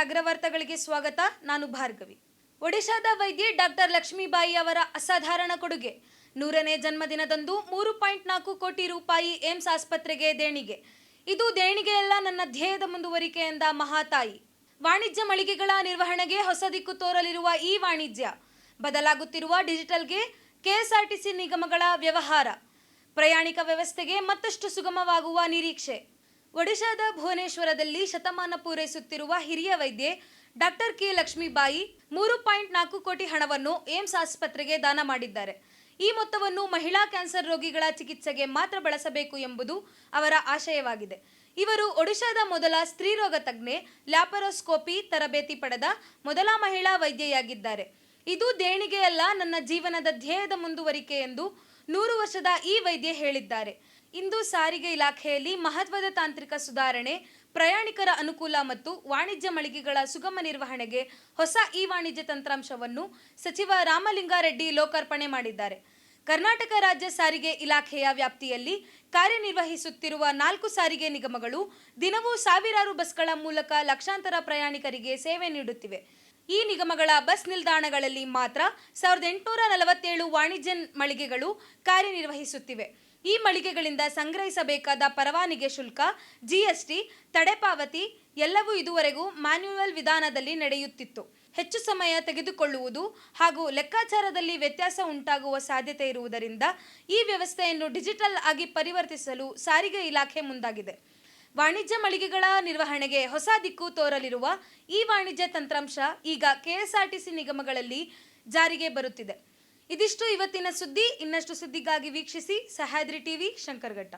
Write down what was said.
ಅಗ್ರವಾರ್ತೆಗಳಿಗೆ ಸ್ವಾಗತ. ನಾನು ಭಾರ್ಗವಿ. ಒಡಿಶಾದ ವೈದ್ಯೆ ಡಾಕ್ಟರ್ ಲಕ್ಷ್ಮೀಬಾಯಿ ಅವರ ಅಸಾಧಾರಣ ಕೊಡುಗೆ. ನೂರನೇ ಜನ್ಮದಿನದಂದು ಮೂರು ಪಾಯಿಂಟ್ ನಾಲ್ಕು ಕೋಟಿ ರೂಪಾಯಿ ಏಮ್ಸ್ ಆಸ್ಪತ್ರೆಗೆ ದೇಣಿಗೆ. ಇದು ದೇಣಿಗೆಯೆಲ್ಲ ನನ್ನ ಧ್ಯೇಯದ ಮುಂದುವರಿಕೆ ಎಂದ ಮಹಾತಾಯಿ ವಾಣಿಜ್ಯ ಮಳಿಗೆಗಳ ನಿರ್ವಹಣೆಗೆ ಹೊಸ ದಿಕ್ಕು ತೋರಲಿರುವ ಈ ವಾಣಿಜ್ಯ, ಬದಲಾಗುತ್ತಿರುವ ಡಿಜಿಟಲ್ಗೆ ಕೆಎಸ್ಆರ್ಟಿಸಿ ನಿಗಮಗಳ ವ್ಯವಹಾರ, ಪ್ರಯಾಣಿಕ ವ್ಯವಸ್ಥೆಗೆ ಮತ್ತಷ್ಟು ಸುಗಮವಾಗುವ ನಿರೀಕ್ಷೆ. ಒಡಿಶಾದ ಭುವನೇಶ್ವರದಲ್ಲಿ ಶತಮಾನ ಪೂರೈಸುತ್ತಿರುವ ಹಿರಿಯ ವೈದ್ಯೆ ಡಾಕ್ಟರ್ ಕೆ ಲಕ್ಷ್ಮೀಬಾಯಿ ಮೂರು ಪಾಯಿಂಟ್ ನಾಲ್ಕು ಕೋಟಿ ಹಣವನ್ನು ಏಮ್ಸ್ ಆಸ್ಪತ್ರೆಗೆ ದಾನ ಮಾಡಿದ್ದಾರೆ. ಈ ಮೊತ್ತವನ್ನು ಮಹಿಳಾ ಕ್ಯಾನ್ಸರ್ ರೋಗಿಗಳ ಚಿಕಿತ್ಸೆಗೆ ಮಾತ್ರ ಬಳಸಬೇಕು ಎಂಬುದು ಅವರ ಆಶಯವಾಗಿದೆ. ಇವರು ಒಡಿಶಾದ ಮೊದಲ ಸ್ತ್ರೀರೋಗ ತಜ್ಞೆ, ಲ್ಯಾಪರೋಸ್ಕೋಪಿ ತರಬೇತಿ ಪಡೆದ ಮೊದಲ ಮಹಿಳಾ ವೈದ್ಯೆಯಾಗಿದ್ದಾರೆ. ಇದು ದೇಣಿಗೆಯಲ್ಲ, ನನ್ನ ಜೀವನದ ಧ್ಯೇಯದ ಮುಂದುವರಿಕೆ ಎಂದು ನೂರು ವರ್ಷದ ಈ ವೈದ್ಯ ಹೇಳಿದ್ದಾರೆ. ಇಂದು ಸಾರಿಗೆ ಇಲಾಖೆಯಲ್ಲಿ ಮಹತ್ವದ ತಾಂತ್ರಿಕ ಸುಧಾರಣೆ, ಪ್ರಯಾಣಿಕರ ಅನುಕೂಲ ಮತ್ತು ವಾಣಿಜ್ಯ ಮಳಿಗೆಗಳ ಸುಗಮ ನಿರ್ವಹಣೆಗೆ ಹೊಸ ಇ ವಾಣಿಜ್ಯ ತಂತ್ರಾಂಶವನ್ನು ಸಚಿವ ರಾಮಲಿಂಗಾರೆಡ್ಡಿ ಲೋಕಾರ್ಪಣೆ ಮಾಡಿದ್ದಾರೆ. ಕರ್ನಾಟಕ ರಾಜ್ಯ ಸಾರಿಗೆ ಇಲಾಖೆಯ ವ್ಯಾಪ್ತಿಯಲ್ಲಿ ಕಾರ್ಯನಿರ್ವಹಿಸುತ್ತಿರುವ ನಾಲ್ಕು ಸಾರಿಗೆ ನಿಗಮಗಳು ದಿನವೂ ಸಾವಿರಾರು ಬಸ್ಗಳ ಮೂಲಕ ಲಕ್ಷಾಂತರ ಪ್ರಯಾಣಿಕರಿಗೆ ಸೇವೆ ನೀಡುತ್ತಿವೆ. ಈ ನಿಗಮಗಳ ಬಸ್ ನಿಲ್ದಾಣಗಳಲ್ಲಿ ಮಾತ್ರ ಸಾವಿರದ ಎಂಟುನೂರ ನಲವತ್ತೇಳು ವಾಣಿಜ್ಯ ಮಳಿಗೆಗಳು ಕಾರ್ಯನಿರ್ವಹಿಸುತ್ತಿವೆ. ಈ ಮಳಿಗೆಗಳಿಂದ ಸಂಗ್ರಹಿಸಬೇಕಾದ ಪರವಾನಿಗೆ ಶುಲ್ಕ ಜಿಎಸ್ಟಿ ತಡೆಪಾವತಿ ಎಲ್ಲವೂ ಇದುವರೆಗೂ ಮ್ಯಾನ್ಯುಯಲ್ ವಿಧಾನದಲ್ಲಿ ನಡೆಯುತ್ತಿತ್ತು. ಹೆಚ್ಚು ಸಮಯ ತೆಗೆದುಕೊಳ್ಳುವುದು ಹಾಗೂ ಲೆಕ್ಕಾಚಾರದಲ್ಲಿ ವ್ಯತ್ಯಾಸ ಉಂಟಾಗುವ ಸಾಧ್ಯತೆ ಇರುವುದರಿಂದ ಈ ವ್ಯವಸ್ಥೆಯನ್ನು ಡಿಜಿಟಲ್ ಆಗಿ ಪರಿವರ್ತಿಸಲು ಸಾರಿಗೆ ಇಲಾಖೆ ಮುಂದಾಗಿದೆ. ವಾಣಿಜ್ಯ ಮಳಿಗೆಗಳ ನಿರ್ವಹಣೆಗೆ ಹೊಸ ದಿಕ್ಕು ತೋರಲಿರುವ ಈ ವಾಣಿಜ್ಯ ತಂತ್ರಾಂಶ ಈಗ ಕೆಎಸ್ಆರ್ಟಿಸಿ ನಿಗಮಗಳಲ್ಲಿ ಜಾರಿಗೆ ಬರುತ್ತಿದೆ. ಇದಿಷ್ಟು ಇವತ್ತಿನ ಸುದ್ದಿ. ಇನ್ನಷ್ಟು ಸುದ್ದಿಗಾಗಿ ವೀಕ್ಷಿಸಿ ಸಹ್ಯಾದ್ರಿ ಟಿವಿ, ಶಂಕರಘಟ್ಟ.